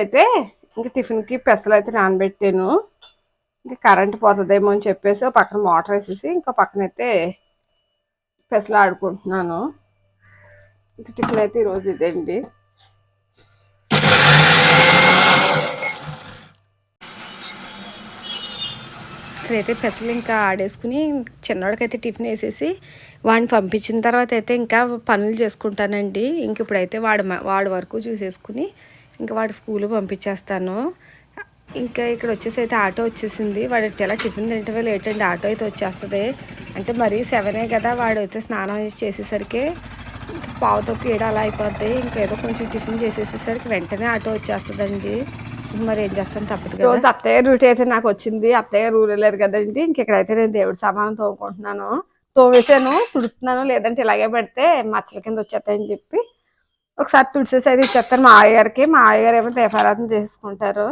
అయితే ఇంకా టిఫిన్కి పెసలు అయితే నానబెట్టాను. ఇంకా కరెంట్ పోతుందేమో అని చెప్పేసి పక్కన మోటార్ వేసేసి ఇంకో పక్కన అయితే పెసలు ఆడుకుంటున్నాను. ఇంకా టిఫిన్ అయితే ఈరోజు ఇదండి. ఇక్కడైతే పెసలు ఇంకా ఆడేసుకుని చిన్నోడికైతే టిఫిన్ వేసేసి వాడిని పంపించిన తర్వాత అయితే ఇంకా పనులు చేసుకుంటానండి. ఇంక ఇప్పుడైతే వాడు వాడి వరకు చూసేసుకుని ఇంకా వాడి స్కూల్ పంపించేస్తాను. ఇంకా ఇక్కడ వచ్చేసి అయితే ఆటో వచ్చేసింది. వాడు ఎలా టిఫిన్ తింటే లేట్ అండి ఆటో అయితే వచ్చేస్తుంది. అంటే మరీ సెవెనే కదా వాడు అయితే స్నానం చేసి చేసేసరికి. ఇంకా పావు తొక్కు ఏడు అలా అయిపోద్ది. ఇంకా ఏదో కొంచెం టిఫిన్ చేసేసేసరికి వెంటనే ఆటో వచ్చేస్తుందండి. మరి ఏం చేస్తాను తప్పదు కదా. రోజు అత్తయ్య రూట్ అయితే నాకు వచ్చింది. అత్తయ్య రూల్ లేదు కదండి. ఇంక ఇక్కడైతే నేను దేవుడి సామానం తోముకుంటున్నాను. తోమేసాను తుడుతున్నాను లేదంటే ఇలాగే పెడితే మచ్చల కింద వచ్చేస్తాయని చెప్పి ఒకసారి తుడిసేసి అయితే ఇచ్చేస్తాను మా అయ్యగారికి మా అయ్యగారు ఏమో దీపారాధన చేసుకుంటారు.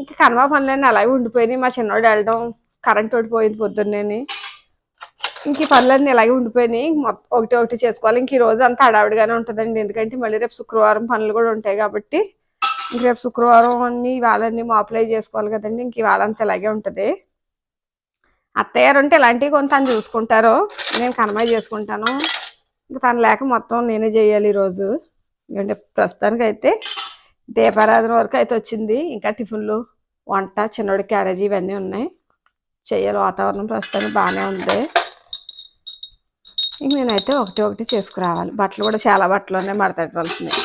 ఇంకా కనుమ పనులన్నీ అలాగే ఉండిపోయినాయి. మా చిన్నోడు వెళ్ళడం కరెంట్ ఓడిపోయింది పొద్దున్నేని. ఇంక ఈ పనులన్నీ ఇలాగే ఉండిపోయినాయి. మొత్తం ఒకటి ఒకటి చేసుకోవాలి. ఇంక ఈ రోజు అంతా హడావిడిగానే ఉంటుందండి. ఎందుకంటే మళ్ళీ రేపు శుక్రవారం పనులు కూడా ఉంటాయి కాబట్టి ఇంక రేపు శుక్రవారం అన్ని ఇవాళన్నీ మాప్లై చేసుకోవాలి కదండి. ఇంక ఇవాళంతా ఇలాగే ఉంటుంది. అత్తయ్య గారు ఉంటే ఇలాంటివి కొంత తను చూసుకుంటారు నేను కనమాయి చేసుకుంటాను. ఇంక తను లేక మొత్తం నేనే చేయాలి ఈరోజు ఇవ్వండి. ప్రస్తుతానికి అయితే దీపారాధన వరకు అయితే వచ్చింది. ఇంకా టిఫిన్లు వంట చిన్నోడి క్యారేజీ ఇవన్నీ ఉన్నాయి. చెయ్యాలి. వాతావరణం ప్రస్తుతానికి బాగానే ఉంది. ఇంక నేనైతే ఒకటి ఒకటి చేసుకురావాలి. బట్టలు కూడా చాలా బట్టలు ఉన్నాయి మడతెట్టవలసినవి.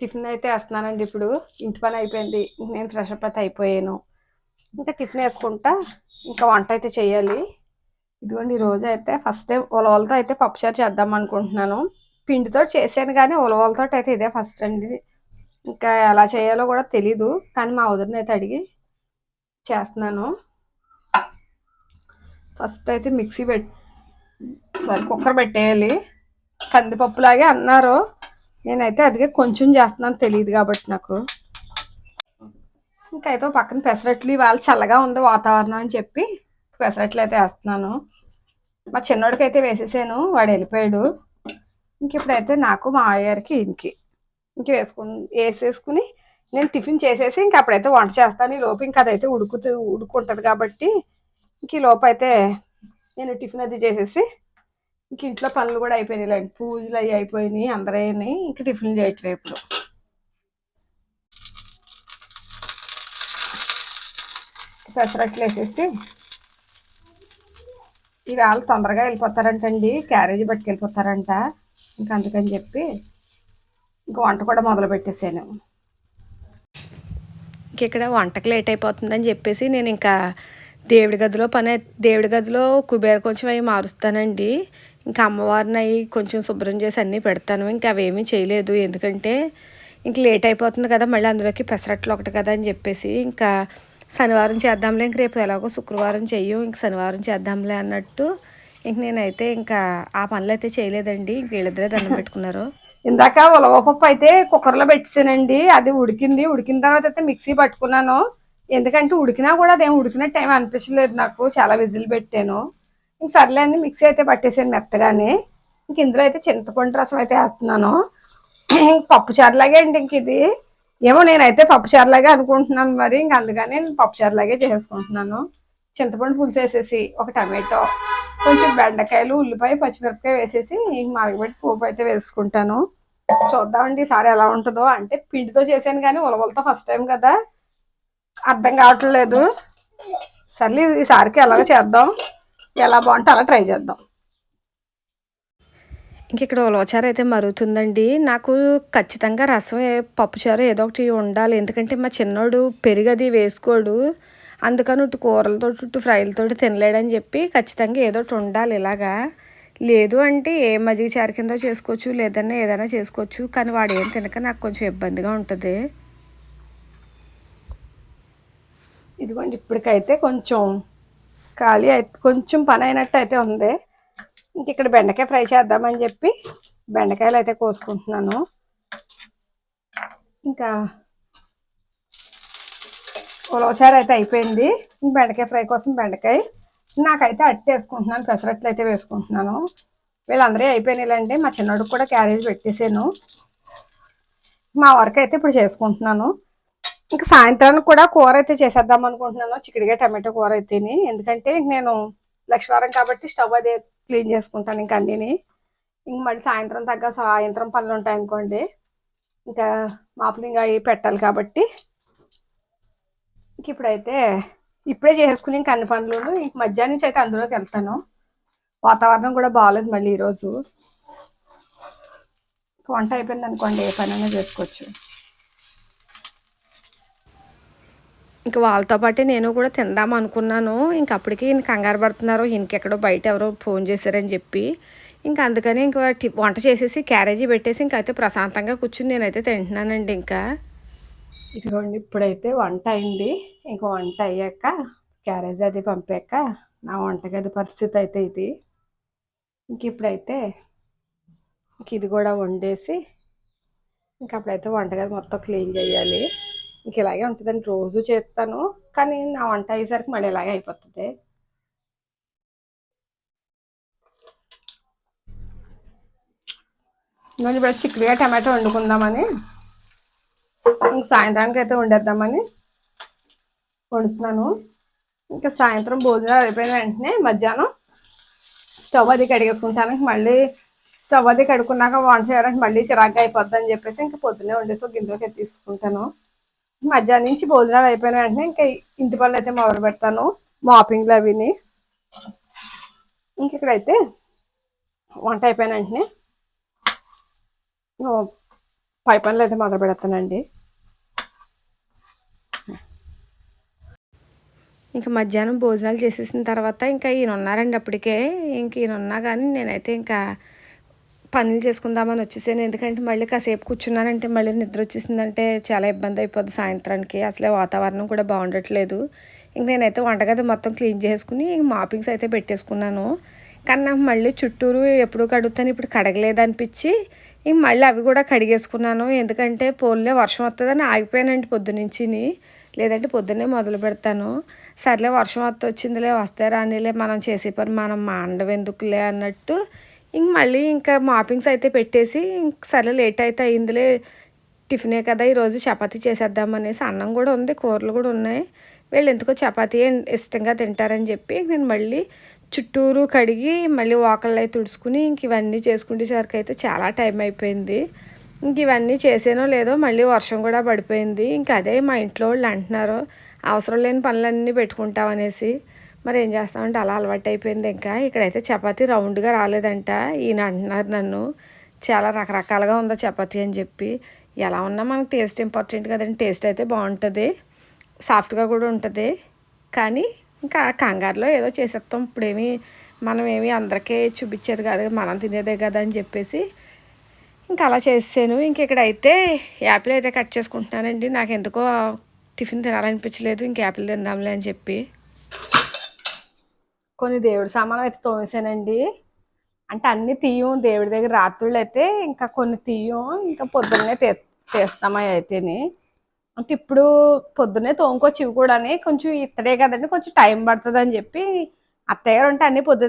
టిఫిన్ అయితే వేస్తున్నానండి ఇప్పుడు. ఇంటి పని అయిపోయింది. నేను ఫ్రెష్ అప్ అయితే అయిపోయాను. ఇంకా టిఫిన్ వేసుకుంటా ఇంకా వంట అయితే చేయాలి ఇదిగోండి ఈరోజు అయితే ఫస్ట్ టైం ఉలవలతో అయితే పప్పుచారు చేద్దాం అనుకుంటున్నాను. పిండితో చేశాను కానీ ఉలవలతో అయితే ఇదే ఫస్ట్ అండి. ఇంకా ఎలా చేయాలో కూడా తెలీదు కానీ మా వదిలిని అయితే అడిగి చేస్తున్నాను. ఫస్ట్ అయితే మిక్సీ పెట్ సారీ కుక్కర్ పెట్టేయాలి. కందిపప్పులాగే అన్నారు. నేనైతే అదిగే కొంచెం చేస్తున్నాను తెలియదు కాబట్టి నాకు. ఇంకా అయితే పక్కన పెసరట్లు ఇవాళ చల్లగా ఉంది వాతావరణం అని చెప్పి పెసరట్లు అయితే వేస్తున్నాను. మా చిన్నోడికి అయితే వేసేసాను వాడు వెళ్ళిపోయాడు. ఇంక ఇప్పుడైతే నాకు మా అయ్యారికి ఇంకి. ఇంక వేసుకుని వేసేసుకుని నేను టిఫిన్ చేసేసి ఇంక అప్పుడైతే వంట చేస్తాను. ఈ లోపు ఇంకా అదైతే ఉడుకుతూ ఉడుకుంటుంది కాబట్టి ఇంక ఈ లోపు అయితే నేను టిఫిన్ అది చేసేసి ఇంక ఇంట్లో పనులు కూడా అయిపోయినాయి పూజలు అవి అయిపోయినాయి అందరూ ఇంక టిఫిన్ చేయటం ఇప్పుడు. పెసరట్లు వేసేసి ఇవాళ తొందరగా వెళ్ళిపోతారంటండి. క్యారేజీ పట్టుకెళ్ళిపోతారంట. ఇంకా అందుకని చెప్పి ఇంకా వంట కూడా మొదలు పెట్టేసాను ఇక్కడ వంటకి లేట్ అయిపోతుందని చెప్పేసి నేను ఇంకా దేవుడి గదిలో పని దేవుడి గదిలో కుబేర కొంచెం అవి మారుస్తానండి. ఇంకా అమ్మవారిని అవి కొంచెం శుభ్రం చేసి అన్నీ పెడతాను. ఇంకా అవేమీ చేయలేదు. ఎందుకంటే ఇంక లేట్ అయిపోతుంది కదా మళ్ళీ అందులోకి పెసరట్లు ఒకటి కదా అని చెప్పేసి ఇంకా శనివారం చేద్దాంలే ఇంక రేపు ఎలాగో శుక్రవారం చెయ్యం ఇంక శనివారం చేద్దాంలే అన్నట్టు ఇంక నేనైతే ఇంకా ఆ పనులు అయితే చేయలేదండి వీళ్ళిద్దరే దండం పెట్టుకున్నారు. ఇందాక ఉలవపప్పు అయితే కుక్కర్లో పెట్టేసానండి అది ఉడికింది. ఉడికిన తర్వాత అయితే మిక్సీ పట్టుకున్నాను. ఎందుకంటే ఉడికినా కూడా అదేం ఉడికిన టైం అనిపించలేదు నాకు. చాలా విజిల్ పెట్టాను. ఇంక సర్లే అని మిక్సీ అయితే పట్టేసాను మెత్తగానే. ఇంక ఇందులో అయితే చింతపండు రసం అయితే వేస్తున్నాను. ఇంక పప్పు చారులాగే అండి ఇంక ఇది. ఏమో నేనైతే పప్పు చారులాగే అనుకుంటున్నాను మరి. ఇంక అందుకని నేను పప్పు చారులాగే చేసుకుంటున్నాను చింతపండు పులుసు వేసేసి ఒక టమాటో కొంచెం బెండకాయలు ఉల్లిపాయ పచ్చిమిరపకాయ వేసేసి మరగబెట్టి పోపు అయితే వేసుకుంటాను. చూద్దామండి ఈసారి ఎలా ఉంటుందో. అంటే పిండితో చేశాను కానీ ఉలవలతో ఫస్ట్ టైం కదా. అర్థం కావట్లేదు సర్లే ఈసారికి ఎలాగో చేద్దాం. ఎలా బాగుంటే అలా ట్రై చేద్దాం. ఇంక ఇక్కడ ఉలవచారు అయితే మరుగుతుందండి. నాకు ఖచ్చితంగా రసం ఏ- పప్పుచారు ఏదో ఒకటి ఉండాలి. ఎందుకంటే మా చిన్నోడు పెరిగది వేసుకోడు. అందుకని ఇటు కూరలతో ఇటు ఫ్రైలతో తినలేడని చెప్పి ఖచ్చితంగా ఏదో ఒకటి ఉండాలి ఇలాగా. లేదు అంటే ఏ మజ్జిగ చారు కింద చేసుకోవచ్చు లేదన్నా ఏదైనా చేసుకోవచ్చు కానీ వాడు ఏం తినక నాకు కొంచెం ఇబ్బందిగా ఉంటుంది. ఇదిగోండి ఇప్పటికైతే కొంచెం ఖాళీ అయితే కొంచెం పని అయినట్టు అయితే ఉంది. ఇంక ఇక్కడ బెండకాయ ఫ్రై చేద్దామని చెప్పి బెండకాయలు అయితే కోసుకుంటున్నాను. ఇంకా ఉలవచారు అయితే అయిపోయింది. బెండకాయ ఫ్రై కోసం బెండకాయ. నాకైతే అట్టి వేసుకుంటున్నాను పెసరట్లు అయితే వేసుకుంటున్నాను. వీళ్ళందరూ అయిపోయినాయిలండి. మా చిన్నోడికి కూడా క్యారేజ్ పెట్టేసాను మా వరకు అయితే ఇప్పుడు చేసుకుంటున్నాను. ఇంకా సాయంత్రానికి కూడా కూర అయితే చేసేద్దాం అనుకుంటున్నాను. చిక్కుడుగా టమాటో కూర అయితేని. ఎందుకంటే నేను లక్షవారం కాబట్టి స్టవ్ అదే క్లీన్ చేసుకుంటాను ఇంక అన్నిని. ఇంక మళ్ళీ సాయంత్రం తగ్గ సాయంత్రం పనులు ఉంటాయి అనుకోండి. ఇంకా మాపులు ఇంకా అవి పెట్టాలి కాబట్టి ఇంక ఇప్పుడైతే ఇప్పుడే చేసుకుని ఇంక అన్ని పనులు ఇంక మధ్యాహ్నం నుంచి అయితే అందులోకి వెళ్తాను. వాతావరణం కూడా బాగాలేదు మళ్ళీ ఈరోజు. వంట అయిపోయింది అనుకోండి ఏ పనైనా చేసుకోవచ్చు. ఇంక వాళ్ళతో పాటే నేను కూడా తిందాం అనుకున్నాను. ఇంక అప్పటికి ఇంక కంగారు పడుతున్నారు. ఇంకెక్కడో బయట ఎవరో ఫోన్ చేశారని చెప్పి. ఇంకా అందుకని ఇంకా వంట చేసేసి క్యారేజీ పెట్టేసి ఇంకైతే అయితే ప్రశాంతంగా కూర్చుని నేనైతే తింటున్నానండి ఇంకా. ఇదిగోండి ఇప్పుడైతే వంట అయింది. ఇంక వంట అయ్యాక క్యారేజ్ అది పంపాక నా వంటగది పరిస్థితి అయితే ఇది. ఇంక ఇప్పుడైతే ఇంక ఇది కూడా వండేసి ఇంక అప్పుడైతే వంటగది మొత్తం క్లీన్ చేయాలి. ఇంక ఇలాగే ఉంటుందండి రోజు చేస్తాను. కానీ నా వంట అయ్యేసరికి మళ్ళీ ఇలాగే అయిపోతుంది. నేను ఇప్పుడు చిక్కుడుగా టమాటో వండుకుందామని. సాయంత్రానికి అయితే వండేద్దామని వండుతున్నాను. ఇంకా సాయంత్రం భోజనాలు అయిపోయిన వెంటనే మధ్యాహ్నం స్టవ్ అది కడిగేసుకుంటాను. మళ్ళీ స్టవ్ అది కడుక్కున్నాక వంట చేయడానికి మళ్ళీ చిరాగ్గా అయిపోద్ది అని చెప్పేసి ఇంకా పొద్దున్నే వండేసి ఒక గిన్నెలోకి తీసుకుంటాను. మధ్యాహ్నం నుంచి భోజనాలు అయిపోయిన వెంటనే ఇంకా ఇంటి పనులు అయితే మొదలు పెడతాను. మాపింగ్లు అవిని. ఇంక ఇక్కడైతే వంట అయిపోయిన వెంటనే పై పనులు అయితే మొదలు పెడతానండి. ఇంకా మధ్యాహ్నం భోజనాలు చేసేసిన తర్వాత ఇంకా ఈయన ఉన్నారండి అప్పటికే. ఇంక ఈయన ఉన్నా కానీ నేనైతే ఇంకా పనులు చేసుకుందామని వచ్చేసాను. ఎందుకంటే మళ్ళీ కాసేపు కూర్చున్నానంటే మళ్ళీ నిద్ర వచ్చేసిందంటే చాలా ఇబ్బంది అయిపోద్ది సాయంత్రానికి. అసలే వాతావరణం కూడా బాగుండట్లేదు. ఇంక నేనైతే వంటగది మొత్తం క్లీన్ చేసుకుని ఇంక మాపింగ్స్ అయితే పెట్టేసుకున్నాను. కానీ నాకు మళ్ళీ చుట్టూరు ఎప్పుడు కడుగుతాను. ఇప్పుడు కడగలేదు అనిపించి ఇంక మళ్ళీ అవి కూడా కడిగేసుకున్నాను. ఎందుకంటే పోల్లే వర్షం వస్తుందని ఆగిపోయానండి పొద్దునుంచిని లేదంటే పొద్దున్నే మొదలు పెడతాను. సర్లే వర్షం వస్తే వచ్చిందిలే వస్తే రానిలే మనం చేసే పని మనం మాండవ ఎందుకులే అన్నట్టు ఇంక మళ్ళీ ఇంకా మాపింగ్స్ అయితే పెట్టేసి ఇంక సర్లే లేట్ అయితే అయిందిలే టిఫినే కదా ఈరోజు చపాతీ చేసేద్దామనేసి అన్నం కూడా ఉంది కూరలు కూడా ఉన్నాయి. వీళ్ళు ఎందుకో చపాతీ ఇష్టంగా తింటారని చెప్పి నేను మళ్ళీ చుట్టూరు కడిగి మళ్ళీ వాకళ్ళు అయితే తుడుచుకుని ఇంక ఇవన్నీ చేసుకునేసరికి అయితే చాలా టైం అయిపోయింది. ఇంక ఇవన్నీ చేసానో లేదో మళ్ళీ వర్షం కూడా పడిపోయింది. ఇంక అదే మా ఇంట్లో వాళ్ళు అంటున్నారు అవసరం లేని పనులన్నీ పెట్టుకుంటామనేసి మరి ఏం చేస్తామంటే అలా అలవాటు అయిపోయింది ఇంకా. ఇక్కడైతే చపాతీ రౌండ్గా రాలేదంట. ఈయన అంటున్నారు నన్ను చాలా రకరకాలుగా ఉందా చపాతీ అని చెప్పి. ఎలా ఉన్నా మనకు టేస్ట్ ఇంపార్టెంట్ కదండి టేస్ట్ అయితే బాగుంటుంది సాఫ్ట్గా కూడా ఉంటుంది. కానీ ఇంకా కంగారులో ఏదో చేసేస్తాం ఇప్పుడేమి మనం ఏమి అందరికీ చూపించేది కాదు మనం తినేదే కదా అని చెప్పేసి ఇంకా అలా చేసాను ఇంక ఇక్కడైతే యాపిల్ అయితే కట్ చేసుకుంటున్నానండి. నాకు ఎందుకో టిఫిన్ తినాలనిపించలేదు ఇంక యాపిల్ తిందాంలే అని చెప్పి. కొన్ని దేవుడి సామానం అయితే తోమేశానండి. అంటే అన్ని తీయం దేవుడి దగ్గర రాత్రులు అయితే ఇంకా కొన్ని తీయం ఇంకా పొద్దున్నే తీ తీస్తామా అయితేనే అంటే ఇప్పుడు పొద్దున్నే తోముకోవచ్చు ఇవి కూడా కొంచెం ఇత్తడే కదండి కొంచెం టైం పడుతుంది అని చెప్పి అత్తయ్య గారు ఉంటే అన్ని పొద్దు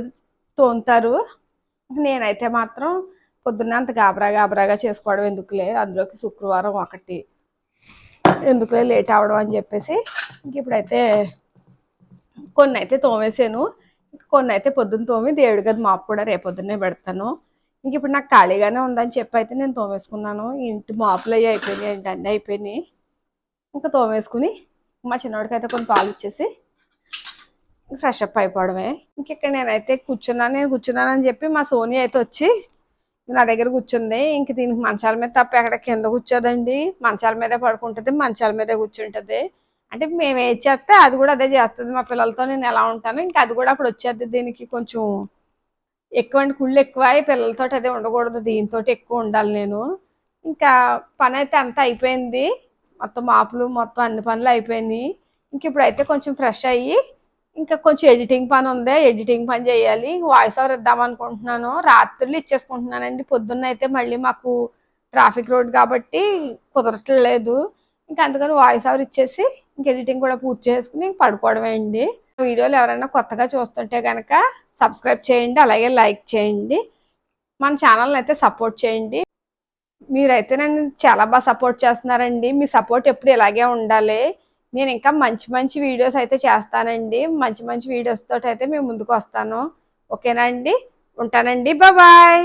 తోముతారు. నేనైతే మాత్రం పొద్దున్నే అంత గాబరా గాబరాగా చేసుకోవడం ఎందుకులే అందులోకి శుక్రవారం ఒకటి ఎందుకులే లేట్ అవడం అని చెప్పేసి ఇంక ఇప్పుడైతే కొన్ని అయితే తోమేసాను. కొన్ని అయితే పొద్దున్న తోమి దేవుడి గది మాపు కూడా రేపొద్దున్నే పెడతాను. ఇంక ఇప్పుడు నాకు ఖాళీగానే ఉందని చెప్పి అయితే నేను తోమేసుకున్నాను. ఇంటి మాపులు అవి అయిపోయినాయి అండి అన్నీ అయిపోయినాయి. ఇంకా తోమేసుకుని మా చిన్నవాడికి అయితే కొన్ని పాలు ఇచ్చేసి ఫ్రెష్ అప్ అయిపోవడమే. ఇంకెక్కడ నేనైతే కూర్చున్నాను నేను కూర్చున్నానని చెప్పి మా సోని అయితే వచ్చి నా దగ్గర కూర్చుంది. ఇంక దీనికి మంచాల మీద తప్ప ఎక్కడ కింద కూర్చోదండి. మంచాల మీదే పడుకుంటుంది మంచాల మీదే కూర్చుంటుంది. అంటే మేము ఏది చేస్తే అది కూడా అదే చేస్తుంది మా పిల్లలతో. నేను ఎలా ఉంటాను ఇంకా అది కూడా అప్పుడు వచ్చేది దీనికి కొంచెం ఎక్కువ అంటే కుళ్ళు ఎక్కువ అయి పిల్లలతో అదే ఉండకూడదు. దీంతో ఎక్కువ ఉండాలి నేను. ఇంకా పని అయితే అంతా అయిపోయింది. మొత్తం మాపులు మొత్తం అన్ని పనులు అయిపోయినాయి. ఇంక ఇప్పుడైతే కొంచెం ఫ్రెష్ అయ్యి ఇంకా కొంచెం ఎడిటింగ్ పని ఉంది. ఎడిటింగ్ పని చేయాలి. వాయిస్ ఓవర్ ఇద్దాం అనుకుంటున్నాను. రాత్రులు ఇచ్చేసుకుంటున్నానండి. పొద్దున్న అయితే మళ్ళీ మాకు ట్రాఫిక్ రోడ్ కాబట్టి కుదరట్లేదు. ఇంకా అందుకని వాయిస్ ఓవర్ ఇచ్చేసి ఇంక ఎడిటింగ్ కూడా పూర్తి చేసుకుని పడుకోవడమే అండి. వీడియోలు ఎవరైనా కొత్తగా చూస్తుంటే కనుక సబ్స్క్రైబ్ చేయండి. అలాగే లైక్ చేయండి. మన ఛానల్ని అయితే సపోర్ట్ చేయండి. మీరైతే నన్ను చాలా బాగా సపోర్ట్ చేస్తున్నారండి. మీ సపోర్ట్ ఎప్పుడు ఇలాగే ఉండాలి. నేను ఇంకా మంచి మంచి వీడియోస్ అయితే చేస్తానండి. మంచి మంచి వీడియోస్ తోటి అయితే మేము ముందుకు వస్తాను. ఓకేనా అండి? ఉంటానండి. బాయ్.